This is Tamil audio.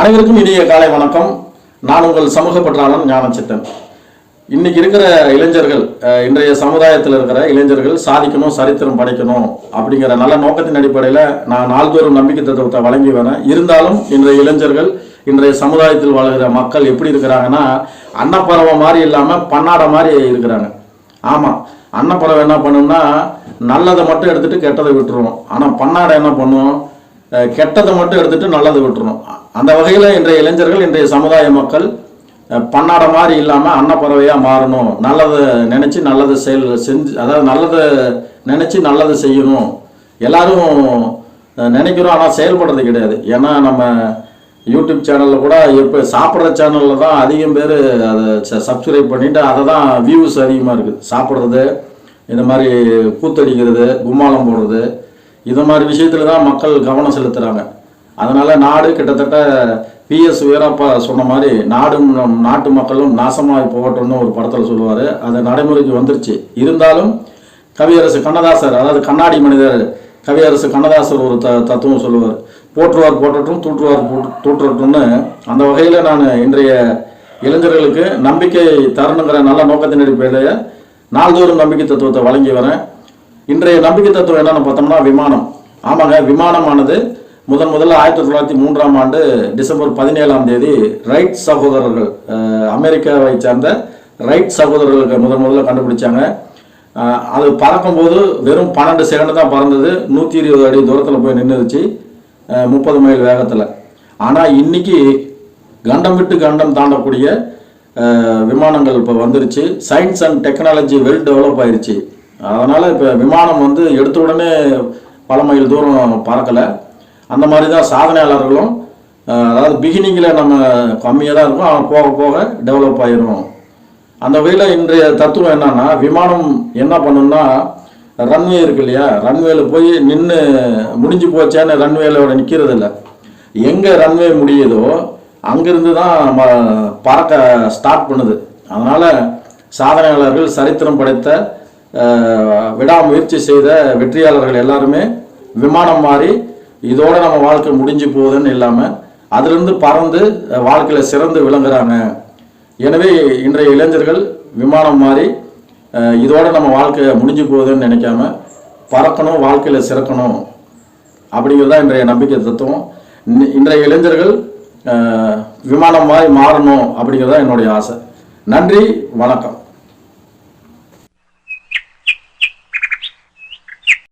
அனைவருக்கும் இனிய காலை வணக்கம். நான் உங்கள் சமூக பற்றாளன் ஞானச்சித்தன். இன்னைக்கு இருக்கிற இளைஞர்கள் இன்றைய சமுதாயத்தில் இருக்கிற இளைஞர்கள் சாதிக்கணும் சரித்திரம் படைக்கணும் அப்படிங்கிற நல்ல நோக்கத்தின் அடிப்படையில் நான் நாள்தோறும் நம்பிக்கை தத்துவத்தை வழங்கி வரேன். இருந்தாலும் இன்றைய இளைஞர்கள் இன்றைய சமுதாயத்தில் வாழ்கிற மக்கள் எப்படி இருக்கிறாங்கன்னா அன்னப்பறவை மாதிரி இல்லாமல் பன்னாடை மாதிரி இருக்கிறாங்க. ஆமாம் அன்னப்பறவை என்ன பண்ணும்னா நல்லதை மட்டும் எடுத்துட்டு கெட்டதை விட்டுருவோம். ஆனால் பன்னாடை என்ன பண்ணும்? கெட்டதை மட்டும் எடுத்துட்டு நல்லது விட்டுரும் அந்த வகையில் இன்றைய இளைஞர்கள் இன்றைய சமுதாய மக்கள் பன்னாட மாதிரி இல்லாமல் அன்னப்பறவையாக மாறணும். நல்லதை நினச்சி நல்லதை செயல் செஞ்சு அதாவது நல்லதை நினச்சி நல்லதை செய்யணும். எல்லாரும் நினைக்கிறோம் ஆனால் செயல்படுறது கிடையாது. ஏன்னா நம்ம யூடியூப் சேனலில் கூட எப்போ சாப்பிட்ற சேனலில் தான் அதிகம் பேர் அதை சப்ஸ்கிரைப் பண்ணிவிட்டு அதை தான் வியூஸ் அதிகமாக இருக்குது சாப்பிட்றது இந்த மாதிரி கூத்தடிக்கிறது கும்மாளம் போடுறது இது மாதிரி விஷயத்தில் தான் மக்கள் கவனம் செலுத்துகிறாங்க அதனால் நாடு கிட்டத்தட்ட பிஎஸ் வீரப்பா சொன்ன மாதிரி நாடும் நம் நாட்டு மக்களும் நாசமாய் போகட்டும்னு ஒரு படத்தில் சொல்லுவார். அது நடைமுறைக்கு வந்துருச்சு. இருந்தாலும் கவியரசு கண்ணதாசர் அதாவது கண்ணாடி மனிதர் கவியரசு கண்ணதாசர் ஒரு த தத்துவம் சொல்லுவார். போற்றுவார் போற்றட்டும் தூற்றுவார் தூற்றட்டும்னு அந்த வகையில் நான் இன்றைய இளைஞர்களுக்கு நம்பிக்கை தரணுங்கிற நல்ல நோக்கத்தின் அடிப்படையில் நாள்தோறும் நம்பிக்கை தத்துவத்தை வழங்கி வரேன். இன்றைய நம்பிக்கை தத்துவம் என்னன்னு பார்த்தோம்னா விமானம். ஆமாங்க விமானமானது முதன் முதல்ல ஆயிரத்தி தொள்ளாயிரத்தி மூன்றாம் ஆண்டு டிசம்பர் பதினேழாம் தேதி ரைட் சகோதரர்கள் அமெரிக்காவை சேர்ந்த ரைட் சகோதரர்களுக்கு முதன் முதல்ல கண்டுபிடிச்சாங்க. அது பறக்கும்போது வெறும் பன்னெண்டு செகண்ட் தான் பறந்தது. நூற்றி இருபது அடி தூரத்தில் போய் நின்றுச்சு முப்பது மைல் வேகத்தில். ஆனால் இன்னைக்கு கண்டம் விட்டு கண்டம் தாண்டக்கூடிய விமானங்கள் இப்போ வந்துருச்சு. Science and technology well develop ஆயிடுச்சு அதனால் இப்போ விமானம் வந்து எடுத்த உடனே பல மைல் தூரம் பறக்கலை. அந்த மாதிரி தான் சாதனையாளர்களும் அதாவது பிகினிங்கில் நம்ம கம்மியாக தான் இருக்கும் அவன் போக போக டெவலப் ஆகிரும் அந்த வகையில் இன்றைய தத்துவம் என்னன்னா விமானம் என்ன பண்ணும்னா ரன்வே இருக்கு இல்லையா ரன்வேல போய் நின்று முடிஞ்சு போச்சேன்னு ரன்வேலோட நிற்கிறது இல்லை எங்கே ரன்வே முடியுதோ அங்கிருந்து தான் நம்ம பறக்க ஸ்டார்ட் பண்ணுது. அதனால் சாதனையாளர்கள் சரித்திரம் படைத்த விடாமுயற்சி செய்த வெற்றியாளர்கள் எல்லாருமே விமானம் மாறி இதோட நம்ம வாழ்க்கை முடிஞ்சு போகுதுன்னு இல்லாமல் அதிலிருந்து பறந்து வாழ்க்கையில் சிறந்து விளங்குறாங்க. எனவே இன்றைய இளைஞர்கள் விமானம் மாறி இதோட நம்ம வாழ்க்கை முடிஞ்சு போகுதுன்னு நினைக்காம பறக்கணும் வாழ்க்கையில் சிறக்கணும். அப்படிங்கிறது தான் இன்றைய நம்பிக்கை தத்துவம். இன்றைய இளைஞர்கள் விமானம் மாதிரி மாறணும் அப்படிங்கிறது தான் என்னுடைய ஆசை. நன்றி வணக்கம்.